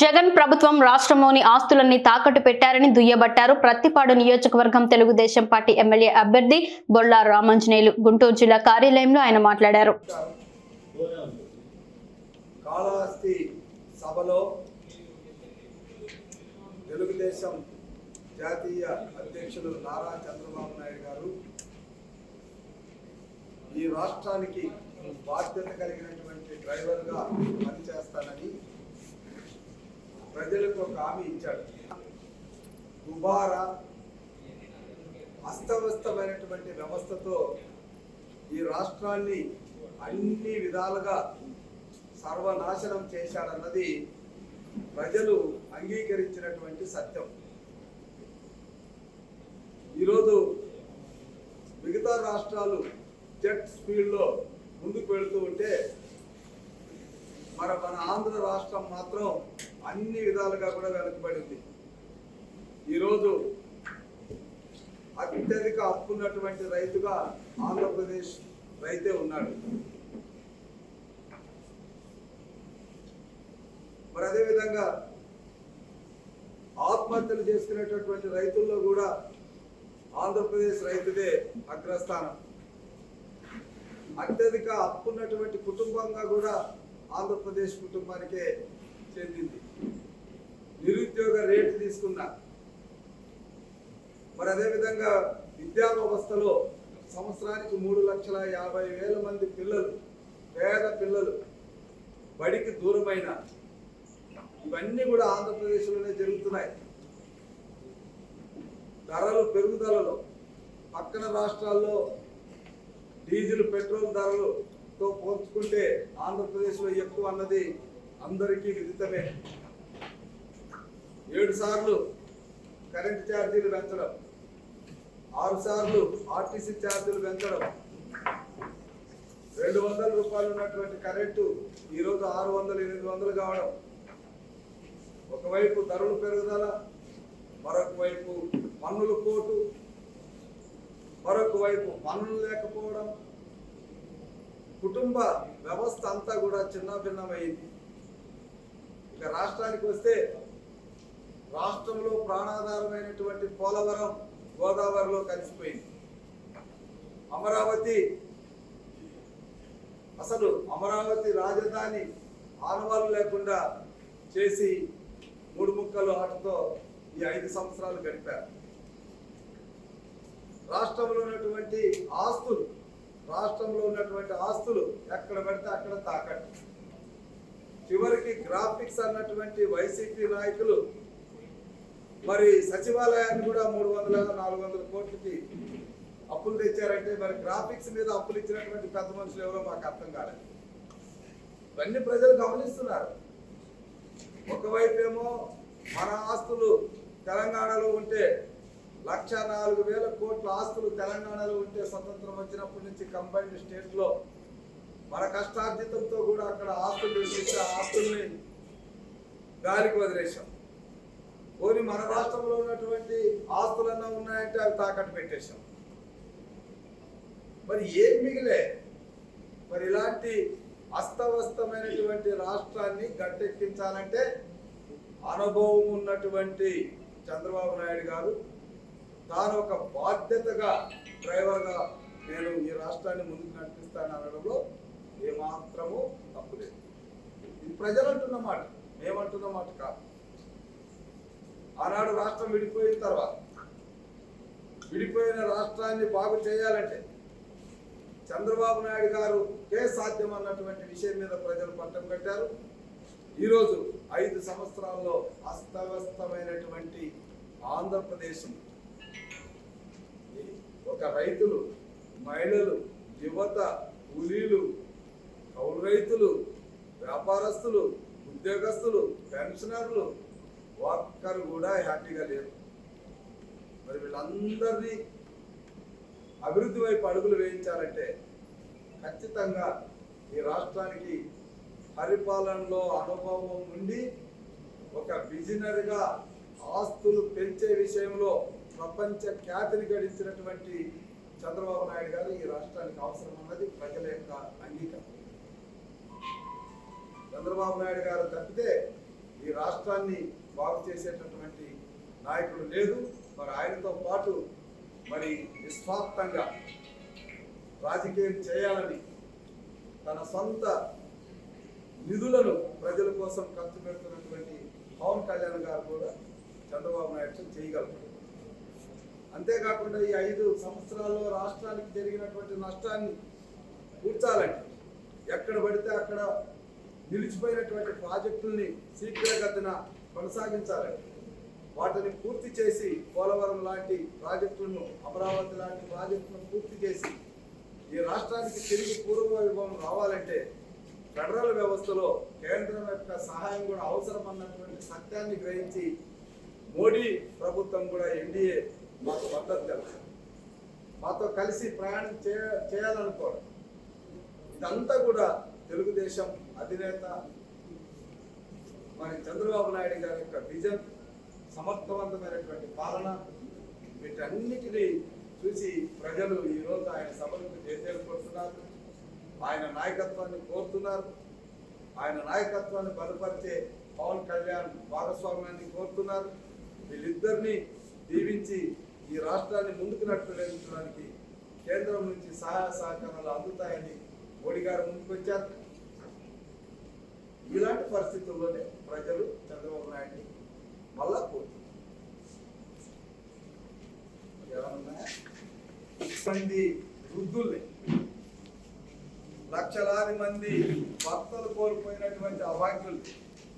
జగన్ ప్రభుత్వం రాష్ట్రంలోని ఆస్తులన్నీ తాకట్టు పెట్టారని దుయ్యబట్టారు. ప్రత్తిపాడు నియోజకవర్గం తెలుగుదేశం పార్టీ ఎమ్మెల్యే అభ్యర్థి బొల్లా రామాంజనేయులు గుంటూరు జిల్లా కార్యాలయంలో ఆయన మాట్లాడారు. సభలో తెలుగుదేశం జాతీయ అధ్యక్షులు నారా చంద్రబాబు నాయుడు గారు ఈ రాష్ట్రానికి బాధ్యత కలిగినటువంటి డ్రైవర్గా పనిచేస్తానని ప్రజలకు ఒక హామీ ఇచ్చాడు. దుబారా అస్తవ్యస్తమైనటువంటి వ్యవస్థతో ఈ రాష్ట్రాన్ని అన్ని విధాలుగా సర్వనాశనం చేశాడన్నది ప్రజలు అంగీకరించినటువంటి సత్యం. ఈరోజు మిగతా రాష్ట్రాలు జెట్ స్పీడ్లో ముందుకు వెళుతూ ఉంటే మన మన ఆంధ్ర రాష్ట్రం మాత్రం అన్ని విధాలుగా కూడా వెనుకబడింది. ఈరోజు అత్యధిక అప్పున్నటువంటి రైతుగా ఆంధ్రప్రదేశ్ రైతే ఉన్నాడు. మరి అదేవిధంగా ఆత్మహత్యలు చేసుకునేటటువంటి రైతుల్లో కూడా ఆంధ్రప్రదేశ్ రైతుదే అగ్రస్థానం. అత్యధిక అప్పున్నటువంటి కుటుంబంగా కూడా ఆంధ్రప్రదేశ్ కుటుంబానికే చెందింది. నిరుద్యోగ రేటు తీసుకున్నా. మరి అదేవిధంగా విద్యా వ్యవస్థలో సంవత్సరానికి మూడు లక్షల యాభై వేల మంది పిల్లలు పేద పిల్లలు బడికి దూరమైన ఇవన్నీ కూడా ఆంధ్రప్రదేశ్లోనే జరుగుతున్నాయి. ధరలు పెరుగుదలలో పక్కన రాష్ట్రాల్లో డీజిల్ పెట్రోల్ ధరలతో పోల్చుకుంటే ఆంధ్రప్రదేశ్లో ఎక్కువ అన్నది అందరికీ విదితమే. ఏడు సార్లు కరెంటు ఛార్జీలు పెంచడం ఆరు సార్లు ఆర్టీసీ ఛార్జీలు పెంచడం రెండు వందల రూపాయలు ఉన్నటువంటి కరెంటు ఈరోజు ఆరు వందలు ఎనిమిది వందలు కావడం. ఒకవైపు ధరలు పెరుగుదల మరొక వైపు పన్నుల కోటు మరొక వైపు పన్నులు లేకపోవడం. కుటుంబ వ్యవస్థ అంతా కూడా చిన్న భిన్నమైంది. ఇక రాష్ట్రానికి వస్తే రాష్ట్రంలో ప్రాణాధారమైనటువంటి పోలవరం గోదావరిలో కలిసిపోయింది. అమరావతి అసలు అమరావతి రాజధాని ఆనవాళ్ళు లేకుండా చేసి మూడు ముక్కలు ఆటతో ఈ ఐదు సంవత్సరాలు గడిపారు. రాష్ట్రంలో ఉన్నటువంటి ఆస్తులు రాష్ట్రంలో ఉన్నటువంటి ఆస్తులు ఎక్కడ పడితే అక్కడ తాకట్టు. చివరికి గ్రాఫిక్స్ అన్నటువంటి వైసీపీ నాయకులు మరి సచివాలయాన్ని కూడా మూడు వందల నాలుగు వందల కోట్లకి అప్పులు తెచ్చారంటే మరి గ్రాఫిక్స్ మీద అప్పులు ఇచ్చినటువంటి పెద్ద మనుషులు ఎవరో మాకు అర్థం కాలేదు. ఇవన్నీ ప్రజలు గమనిస్తున్నారు. ఒకవైపు ఏమో మన ఆస్తులు తెలంగాణలో ఉంటే లక్ష నాలుగు వేల కోట్ల ఆస్తులు తెలంగాణలో ఉంటే స్వతంత్రం వచ్చినప్పటి నుంచి కంబైన్డ్ స్టేట్లో మన కష్టార్జితంతో కూడా అక్కడ ఆస్తులు నిర్మించి ఆస్తుల్ని గాలికి వదిలేసాం కోని మన రాష్ట్రంలో ఉన్నటువంటి ఆస్తులన్నా ఉన్నాయంటే అవి తాకట్టు పెట్టేశాం. మరి ఏం మిగిలే? మరి ఇలాంటి అస్తవ్యస్తమైనటువంటి రాష్ట్రాన్ని గట్టెక్కించాలంటే అనుభవం ఉన్నటువంటి చంద్రబాబు నాయుడు గారు తాను ఒక బాధ్యతగా డ్రైవర్గా నేను ఈ రాష్ట్రాన్ని ముందుకు నడిపిస్తాను అనడంలో ఏమాత్రము తప్పులేదు ఇది ప్రజలు అంటున్న మాట మేమంటున్న మాట కాదు. ఆనాడు రాష్ట్రం విడిపోయిన తర్వాత విడిపోయిన రాష్ట్రాన్ని బాగు చేయాలంటే చంద్రబాబు నాయుడు గారు ఏ సాధ్యం అన్నటువంటి విషయం మీద ప్రజలు పట్టం కట్టారు. ఈరోజు ఐదు సంవత్సరాల్లో అస్తవ్యస్తమైనటువంటి ఆంధ్రప్రదేశ్. ఒక రైతులు మహిళలు యువత కూలీలు రైతులు వ్యాపారస్తులు ఉద్యోగస్తులు పెన్షనర్లు ఒక్కరు కూడా హ్యాపీగా లేరు. మరి వీళ్ళందరినీ అభివృద్ధి వైపు అడుగులు వేయించాలంటే ఖచ్చితంగా ఈ రాష్ట్రానికి పరిపాలనలో అనుభవం ఉండి ఒక విజనరీగా ఆస్తులు పెంచే విషయంలో ప్రపంచ ఖ్యాతిని గడించినటువంటి చంద్రబాబు నాయుడు గారు ఈ రాష్ట్రానికి అవసరం అన్నది ప్రజల యొక్క అంగీకారం. చంద్రబాబు నాయుడు గారు తప్పితే ఈ రాష్ట్రాన్ని బాగు చేసేటటువంటి నాయకుడు లేదు. మరి ఆయనతో పాటు మరి నిస్వార్థంగా రాజకీయం చేయాలని తన సొంత నిధులను ప్రజల కోసం ఖర్చు పెడుతున్నటువంటి పవన్ కళ్యాణ్ గారు కూడా చంద్రబాబు నాయుడు చేయగలరు. అంతేకాకుండా ఈ ఐదు సంవత్సరాల్లో రాష్ట్రానికి జరిగినటువంటి నష్టాన్ని కూర్చాలంటే ఎక్కడ పడితే అక్కడ నిలిచిపోయినటువంటి ప్రాజెక్టుల్ని శీఘ్రగతిన కొనసాగించాలని వాటిని పూర్తి చేసి పోలవరం లాంటి ప్రాజెక్టులను అమరావతి లాంటి ప్రాజెక్టులను పూర్తి చేసి ఈ రాష్ట్రానికి తిరిగి పూర్వ వైభవం రావాలంటే ఫెడరల్ వ్యవస్థలో కేంద్రం యొక్క సహాయం కూడా అవసరం అన్నటువంటి సత్యాన్ని గ్రహించి మోడీ ప్రభుత్వం కూడా ఎన్డీఏ మాకు మద్దతు తెలుసు మాతో కలిసి ప్రయాణం చేయ చేయాలనుకోవడం ఇదంతా కూడా తెలుగుదేశం అధినేత మరి చంద్రబాబు నాయుడు గారి యొక్క విజన్ సమర్థవంతమైనటువంటి పాలన వీటన్నిటిని చూసి ప్రజలు ఈ రోజు ఆయన సభలకు చేసేరుకుంటున్నారు కొడుతున్నారు ఆయన నాయకత్వాన్ని కోరుతున్నారు. ఆయన నాయకత్వాన్ని బలపరిచే పవన్ కళ్యాణ్ భాగస్వామ్యాన్ని కోరుతున్నారు. వీళ్ళిద్దరిని దీవించి ఈ రాష్ట్రాన్ని ముందుకు నడిపించడానికి కేంద్రం నుంచి సహాయ సహకారాలు అందుతాయని మోడీ గారు ముందుకు వచ్చారు ఇలాంటి పరిస్థితుల్లోనే ప్రజలు చంద్రబాబు నాయుడిని మళ్ళా కోరుతున్నారు. వృద్ధుల్ని లక్షలాది మంది భర్తలు కోల్పోయినటువంటి అభాగ్యుల్ని